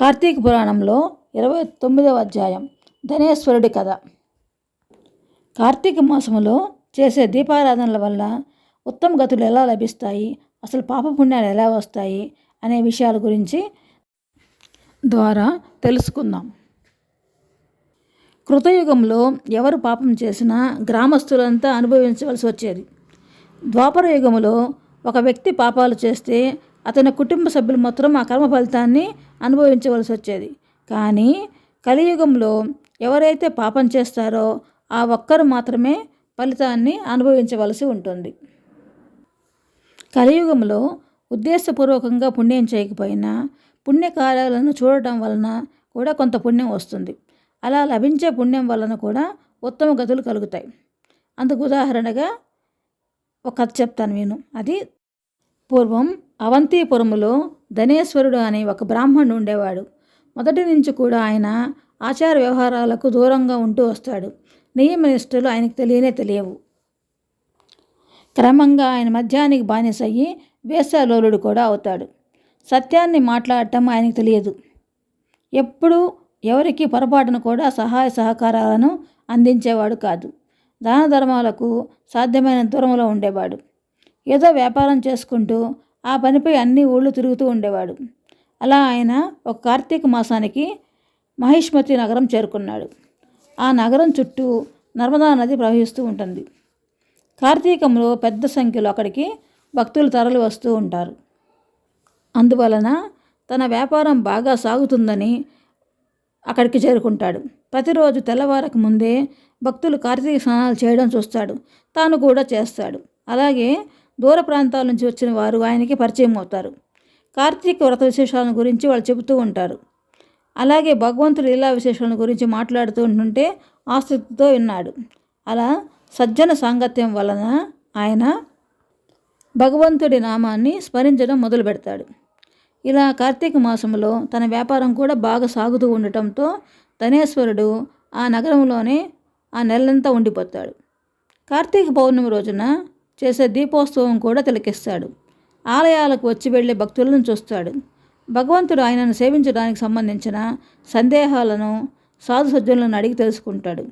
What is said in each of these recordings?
కార్తీక పురాణంలో ఇరవై తొమ్మిదవ అధ్యాయం ధనేశ్వరుడి కథ. కార్తీక మాసంలో చేసే దీపారాధనల వల్ల ఉత్తమ గతులు ఎలా లభిస్తాయి? అసలు పాపపుణ్యాలు ఎలా వస్తాయి? అనే విషయాల గురించి ద్వారా తెలుసుకుందాం. కృతయుగంలో ఎవరు పాపం చేసినా గ్రామస్తులంతా అనుభవించవలసి వచ్చేది. ద్వాపర యుగంలో ఒక వ్యక్తి పాపాలు చేస్తే అతని కుటుంబ సభ్యులు మాత్రం ఆ కర్మ ఫలితాన్ని అనుభవించవలసి వచ్చేది. కానీ కలియుగంలో ఎవరైతే పాపం చేస్తారో ఆ ఒక్కరు మాత్రమే ఫలితాన్ని అనుభవించవలసి ఉంటుంది. కలియుగంలో ఉద్దేశపూర్వకంగా పుణ్యం చేయకపోయినా పుణ్యకార్యాలను చూడటం వలన కూడా కొంత పుణ్యం వస్తుంది. అలా లభించే పుణ్యం వలన కూడా ఉత్తమ గతులు కలుగుతాయి. అందుకు ఉదాహరణగా ఒక కథ చెప్తాను నేను. అది పూర్వం అవంతిపురములో ధనేశ్వరుడు అనే ఒక బ్రాహ్మణుడు ఉండేవాడు. మొదటి నుంచి కూడా ఆయన ఆచార వ్యవహారాలకు దూరంగా ఉంటూ వస్తాడు. నియమ నిష్ఠలు ఆయనకు తెలియనే తెలియవు. క్రమంగా ఆయన మద్యానికి బానిసయ్యి వేసాలోలుడు కూడా అవుతాడు. సత్యాన్ని మాట్లాడటం ఆయనకు తెలియదు. ఎప్పుడూ ఎవరికి పొరపాటును కూడా సహాయ సహకారాలను అందించేవాడు కాదు. దాన ధర్మాలకు సాధ్యమైన దూరంలో ఉండేవాడు. ఏదో వ్యాపారం చేసుకుంటూ ఆ పనిపై అన్ని ఊళ్ళు తిరుగుతూ ఉండేవాడు. అలా ఆయన ఒక కార్తీక మాసానికి మహిష్మతి నగరం చేరుకున్నాడు. ఆ నగరం చుట్టూ నర్మదా నది ప్రవహిస్తూ ఉంటుంది. కార్తీకంలో పెద్ద సంఖ్యలో అక్కడికి భక్తులు తరలి వస్తూ ఉంటారు. అందువలన తన వ్యాపారం బాగా సాగుతుందని అక్కడికి చేరుకుంటాడు. ప్రతిరోజు తెల్లవారకు ముందే భక్తులు కార్తీక స్నానాలు చేయడం చూస్తాడు. తాను కూడా చేస్తాడు. అలాగే దూర ప్రాంతాల నుంచి వచ్చిన వారు ఆయనకి పరిచయం అవుతారు. కార్తీక వ్రత విశేషాలను గురించి వాళ్ళు చెబుతూ ఉంటారు. అలాగే భగవంతుడి లీలా విశేషాలను గురించి మాట్లాడుతూ ఉంటుంటే ఆసక్తితో విన్నాడు. అలా సజ్జన సాంగత్యం వలన ఆయన భగవంతుడి నామాన్ని స్మరించడం మొదలు పెడతాడు ఇలా కార్తీక మాసంలో తన వ్యాపారం కూడా బాగా సాగుతూ ఉండటంతో ధనేశ్వరుడు ఆ నగరంలోనే ఆ నెలంతా ఉండిపోతాడు. కార్తీక పౌర్ణమి రోజున చేసే దీపోత్సవం కూడా తిలకిస్తాడు. ఆలయాలకు వచ్చి వెళ్ళే భక్తులను చూస్తాడు. భగవంతుడు ఆయనను సేవించడానికి సంబంధించిన సందేహాలను సాధు సజ్జనులను అడిగి తెలుసుకుంటాడు.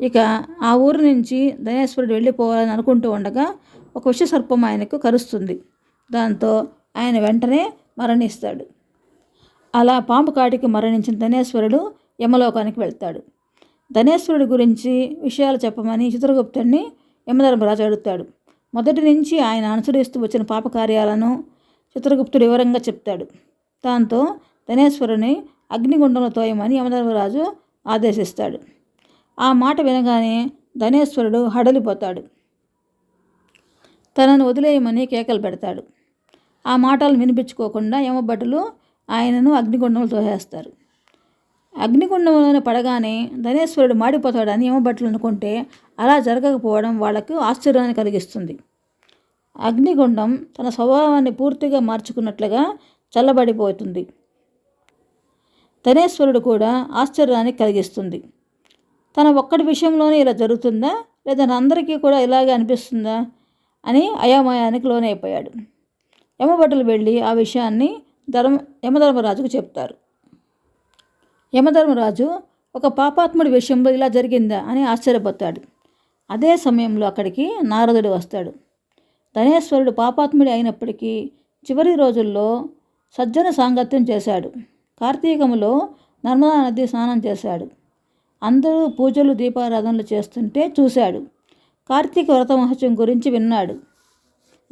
ఇక ఆ ఊరు నుంచి ధనేశ్వరుడు వెళ్ళిపోవాలని అనుకుంటూ ఉండగా ఒక విషసర్పం ఆయనకు కరుస్తుంది. దాంతో ఆయన వెంటనే మరణిస్తాడు. అలా పాము కాటికి మరణించిన ధనేశ్వరుడు యమలోకానికి వెళ్తాడు. ధనేశ్వరుడి గురించి విషయాలు చెప్పమని చిత్రగుప్తుడిని యమధర్మరాజు అడుగుతాడు. మొదటి నుంచి ఆయన అనుసరిస్తూ వచ్చిన పాపకార్యాలను చిత్రగుప్తుడు వివరంగా చెప్తాడు. దాంతో ధనేశ్వరుని అగ్నిగుండంలో తోయమని యమధర్మరాజు ఆదేశిస్తాడు. ఆ మాట వినగానే ధనేశ్వరుడు హడలిపోతాడు. తనను వదిలేయమని కేకలు పెడతాడు. ఆ మాటలు వినిపించుకోకుండా యమభటులు ఆయనను అగ్నిగుండంలో తోసేస్తారు. అగ్నిగుండంలోనే పడగానే ధనేశ్వరుడు మాడిపోతాడని యమభటులు అనుకుంటే అలా జరగకపోవడం వాళ్ళకు ఆశ్చర్యాన్ని కలిగిస్తుంది. అగ్నిగుండం తన స్వభావాన్ని పూర్తిగా మార్చుకున్నట్లుగా చల్లబడిపోతుంది. ధనేశ్వరుడు కూడా ఆశ్చర్యాన్ని కలిగిస్తుంది. తన ఒక్కడి విషయంలోనే ఇలా జరుగుతుందా? లేదా అందరికీ కూడా ఇలాగే అనిపిస్తుందా? అని అయోమయానికి లోనైపోయాడు. యమభటులు వెళ్ళి ఆ విషయాన్ని ధర్మ యమధర్మరాజుకు చెప్తారు. యమధర్మరాజు ఒక పాపాత్ముడి విషయంలో ఇలా జరిగిందా అని ఆశ్చర్యపోతాడు. అదే సమయంలో అక్కడికి నారదుడు వస్తాడు. ధనేశ్వరుడు పాపాత్ముడి అయినప్పటికీ చివరి రోజుల్లో సజ్జన సాంగత్యం చేశాడు. కార్తీకములో నర్మదా నది స్నానం చేశాడు. అందరూ పూజలు దీపారాధనలు చేస్తుంటే చూశాడు. కార్తీక వ్రత మహత్యం గురించి విన్నాడు.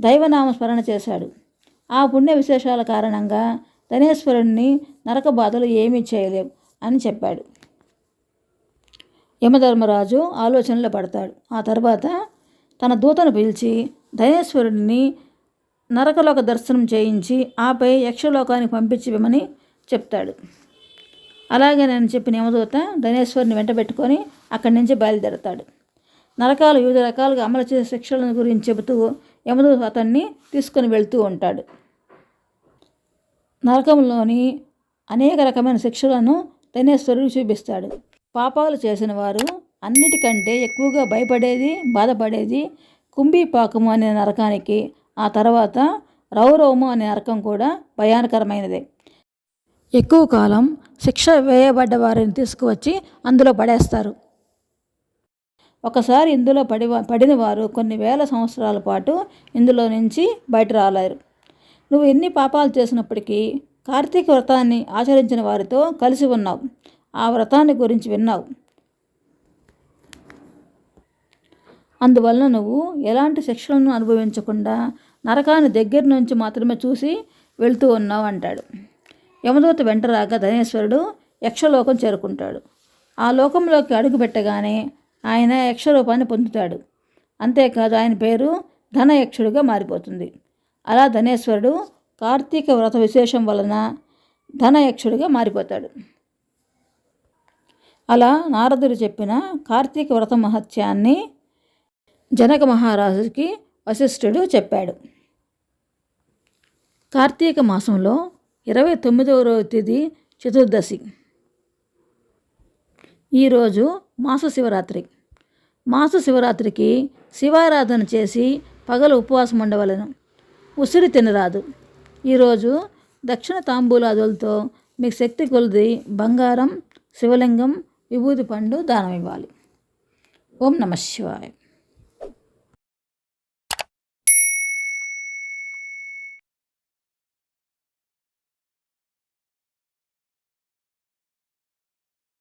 దైవనామ స్మరణ చేశాడు. ఆ పుణ్య విశేషాల కారణంగా ధనేశ్వరుణ్ణి నరక బాధలు ఏమీ చేయలేవు. అని చెప్పాడు. యమధర్మరాజు ఆలోచనలో పడతాడు. ఆ తర్వాత తన దూతను పిలిచి ధనేశ్వరుడిని నరకలోక దర్శనం చేయించి ఆపై యక్షలోకానికి పంపించమని చెప్తాడు. అలాగే నేను చెప్పిన యమదూత ధనేశ్వరిని వెంటబెట్టుకొని అక్కడి నుంచి బయలుదేరతాడు. నరకాలు వివిధ రకాలుగా అమలు చేసే శిక్షలను గురించి చెబుతూ యమదూత అతన్ని తీసుకొని వెళ్తూ ఉంటాడు. నరకంలోని అనేక రకమైన శిక్షలను తనేశ్వరుడు చూపిస్తాడు. పాపాలు చేసిన వారు అన్నిటికంటే ఎక్కువగా భయపడేది బాధపడేది కుంభీపాకము అనే నరకానికి ఆ తర్వాత రౌరవము అనే నరకం కూడా భయానకరమైనదే. ఎక్కువ కాలం శిక్ష వేయబడ్డ వారిని తీసుకువచ్చి అందులో పడేస్తారు. ఒకసారి ఇందులో పడి పడిన వారు కొన్ని వేల సంవత్సరాల పాటు ఇందులో నుంచి బయట రాలేరు. నువ్వు ఎన్ని పాపాలు చేసినప్పటికీ కార్తీక వ్రతాన్ని ఆచరించిన వారితో కలిసి ఉన్నావు. ఆ వ్రతాన్ని గురించి విన్నావు. అందువలన నువ్వు ఎలాంటి శిక్షలను అనుభవించకుండా నరకాన్ని దగ్గర నుంచి మాత్రమే చూసి వెళ్తూ ఉన్నావు అంటాడు. యమదూత వెంట రాగా ధనేశ్వరుడు యక్షలోకం చేరుకుంటాడు. ఆ లోకంలోకి అడుగు పెట్టగానే ఆయన యక్షరూపాన్ని పొందుతాడు. అంతేకాదు ఆయన పేరు ధనయక్షుడిగా మారిపోతుంది. అలా ధనేశ్వరుడు కార్తీక వ్రత విశేషం వలన ధనయక్షుడిగా మారిపోతాడు. అలా నారదుడు చెప్పిన కార్తీక వ్రత మహత్యాన్ని జనక మహారాజుకి వశిష్ఠుడు చెప్పాడు. కార్తీక మాసంలో ఇరవై తొమ్మిదవ రోజు తేదీ చతుర్దశి. ఈరోజు మాస శివరాత్రి. మాస శివరాత్రికి శివారాధన చేసి పగలు ఉపవాసం ఉండవలను ఉసిరి తినరాదు. ఈరోజు దక్షిణ తాంబూలాదులతో మీకు శక్తి కొలిది బంగారం శివలింగం విభూతి పండు దానం ఇవ్వాలి. ఓం నమ శివాయ.